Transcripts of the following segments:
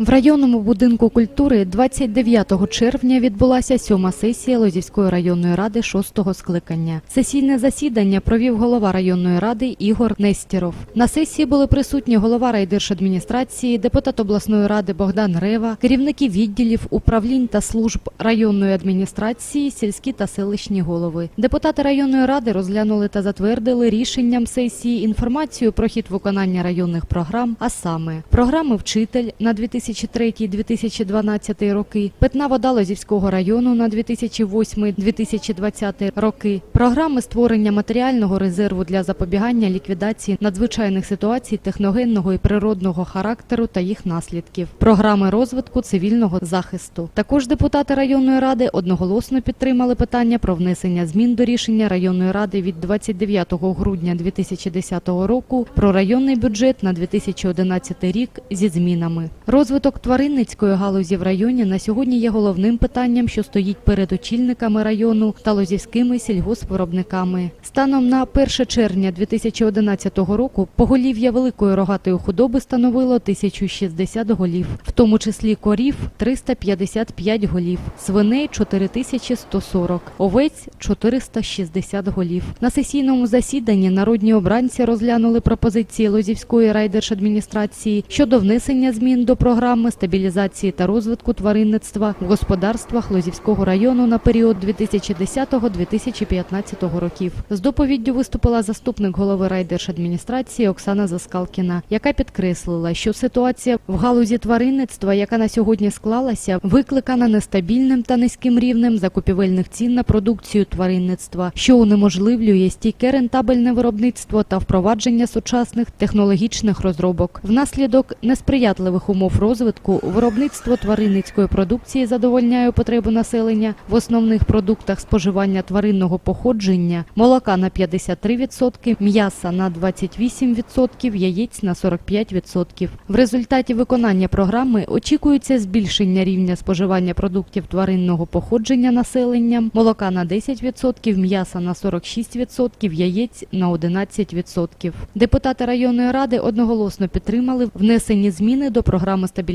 В районному будинку культури 29 червня відбулася сьома сесія Лозівської районної ради шостого скликання. Сесійне засідання провів голова районної ради Ігор Нестіров. На сесії були присутні голова райдержадміністрації, депутат обласної ради Богдан Рева, керівники відділів, управлінь та служб районної адміністрації, сільські та селищні голови. Депутати районної ради розглянули та затвердили рішенням сесії інформацію про хід виконання районних програм, а саме програми Вчитель на 2003-2012 роки, питна вода Лозівського району на 2008-2020 роки, програми створення матеріального резерву для запобігання ліквідації надзвичайних ситуацій техногенного і природного характеру та їх наслідків, програми розвитку цивільного захисту. Також депутати районної ради одноголосно підтримали питання про внесення змін до рішення районної ради від 29 грудня 2010 року про районний бюджет на 2011 рік зі змінами. Розвиток тваринницької галузі в районі на сьогодні є головним питанням, що стоїть перед очільниками району та лозівськими сільгоспвиробниками. Станом на 1 червня 2011 року поголів'я великої рогатої худоби становило 1060 голів, в тому числі корів 355 голів, свиней 4140, овець 460 голів. На сесійному засіданні народні обранці розглянули пропозиції Лозівської райдержадміністрації щодо внесення змін до програми стабілізації та розвитку тваринництва в господарствах Лозівського району на період 2010-2015 років. З доповіддю виступила заступник голови райдержадміністрації Оксана Заскалкіна, яка підкреслила, що ситуація в галузі тваринництва, яка на сьогодні склалася, викликана нестабільним та низьким рівнем закупівельних цін на продукцію тваринництва, що унеможливлює стійке рентабельне виробництво та впровадження сучасних технологічних розробок. Внаслідок несприятливих умов розвитку виробництво тваринницької продукції задовольняє потребу населення в основних продуктах споживання тваринного походження, молока на 53%, м'яса на 28%, яєць на 45%. В результаті виконання програми очікується збільшення рівня споживання продуктів тваринного походження населенням, молока на 10%, м'яса на 46%, яєць на 11%. Депутати районної ради одноголосно підтримали внесені зміни до програми стабілізації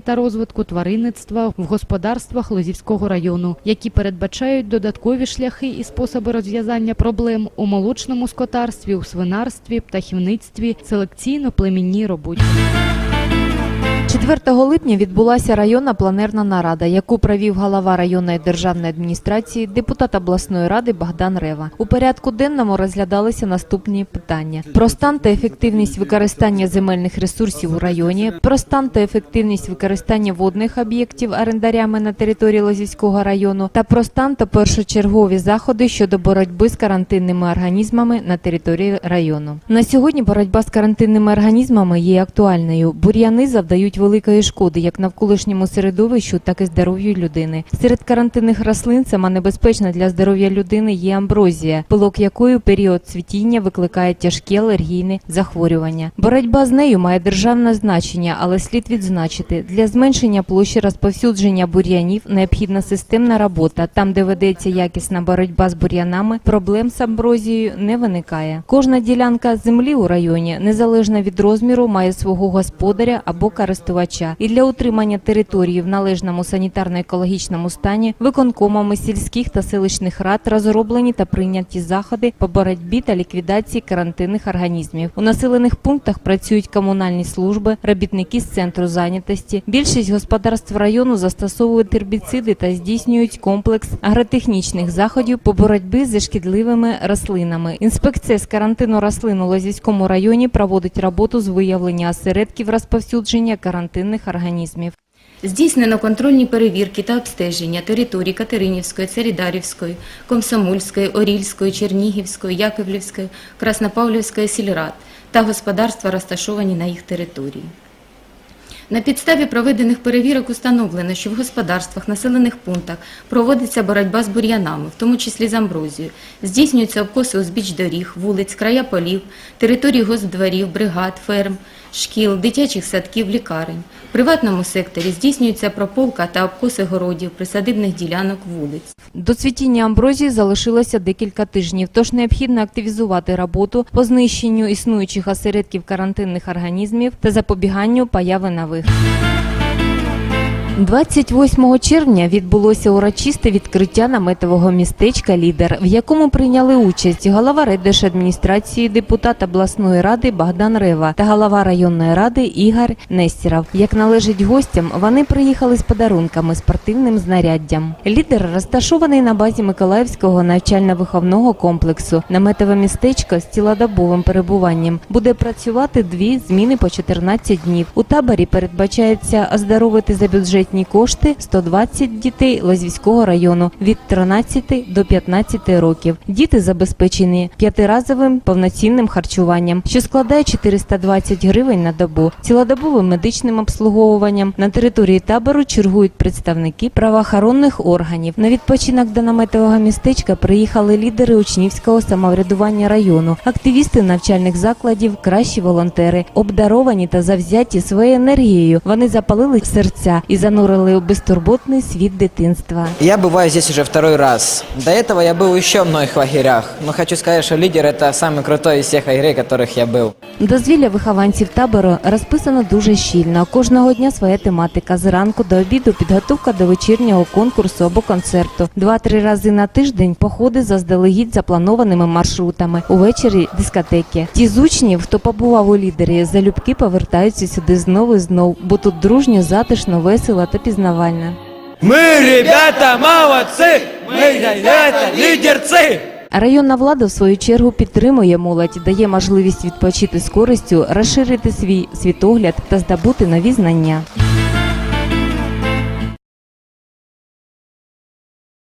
та розвитку тваринництва в господарствах Лозівського району, які передбачають додаткові шляхи і способи розв'язання проблем у молочному скотарстві, у свинарстві, птахівництві, селекційно-племінній роботі. 4 липня відбулася районна планерна нарада, яку провів голова районної державної адміністрації, депутат обласної ради Богдан Рева. У порядку денному розглядалися наступні питання: про стан та ефективність використання земельних ресурсів у районі, про стан та ефективність використання водних об'єктів орендарями на території Лозівського району та про стан та першочергові заходи щодо боротьби з карантинними організмами на території району. На сьогодні боротьба з карантинними організмами є актуальною. Бур'яни завдають великої шкоди як навколишньому середовищу, так і здоров'ю людини. Серед карантинних рослин сама небезпечна для здоров'я людини є амброзія, пилок якої період цвітіння викликає тяжкі алергійні захворювання. Боротьба з нею має державне значення, але слід відзначити, для зменшення площі розповсюдження бур'янів необхідна системна робота. Там, де ведеться якісна боротьба з бур'янами, проблем з амброзією не виникає. Кожна ділянка землі у районі, незалежно від розміру, має свого господаря або користувача. І для утримання території в належному санітарно-екологічному стані виконкомами сільських та селищних рад розроблені та прийняті заходи по боротьбі та ліквідації карантинних організмів. У населених пунктах працюють комунальні служби, робітники з центру зайнятості. Більшість господарств району застосовують гербіциди та здійснюють комплекс агротехнічних заходів по боротьбі зі шкідливими рослинами. Інспекція з карантину рослин у Лозівському районі проводить роботу з виявлення осередків розповсюдження карантинних організмів. Здійснено контрольні перевірки та обстеження територій Катеринівської, Царідарівської, Комсомольської, Орільської, Чернігівської, Яковлівської, Краснопавлівської сільрад та господарства, розташовані на їх території. На підставі проведених перевірок установлено, що в господарствах, населених пунктах проводиться боротьба з бур'янами, в тому числі з амброзією. Здійснюються обкоси узбіч доріг, вулиць, края полів, територій госдворів, бригад, ферм, шкіл, дитячих садків, лікарень. В приватному секторі здійснюється прополка та обкоси городів, присадибних ділянок вулиць. До цвітіння амброзії залишилося декілька тижнів, тож необхідно активізувати роботу по знищенню існуючих осередків карантинних організмів та запобіганню появи нових. 28 червня відбулося урочисте відкриття наметового містечка Лідер, в якому прийняли участь голова райдержадміністрації, депутат обласної ради Богдан Рева та голова районної ради Ігор Нестіров. Як належить гостям, вони приїхали з подарунками спортивним знаряддям. Лідер розташований на базі Миколаївського навчально-виховного комплексу. Наметове містечко з цілодобовим перебуванням буде працювати дві зміни по 14 днів. У таборі передбачається оздоровити за бюджетні кошти 120 дітей Лозівського району від 13 до 15 років. Діти забезпечені п'ятиразовим повноцінним харчуванням, що складає 420 гривень на добу, цілодобовим медичним обслуговуванням. На території табору чергують представники правоохоронних органів. На відпочинок до наметового містечка приїхали лідери учнівського самоврядування району, активісти навчальних закладів, кращі волонтери, обдаровані та завзяті своєю енергією. Вони запалили серця і занурили у безтурботний світ дитинства. Я бываю здесь уже второй раз. До этого я был еще в многих лагерях. Но хочу сказать, что лидер это самый крутой из всех лагерей, в которых я был. Дозвілля вихованців табору розписано дуже щільно. Кожного дня своя тематика. Зранку до обіду підготовка до вечірнього конкурсу або концерту. Два-три рази на тиждень походи заздалегідь запланованими маршрутами. Увечері дискотеки. Ті з учнів, хто побував у лідері, залюбки повертаються сюди знову і знов, бо тут дружньо, затишно, весело та пізнавально. Мы, ребята, молодцы! Мы, ребята, лидерцы! Районна влада в свою чергу підтримує молодь, дає можливість відпочити з користю, розширити свій світогляд та здобути нові знання.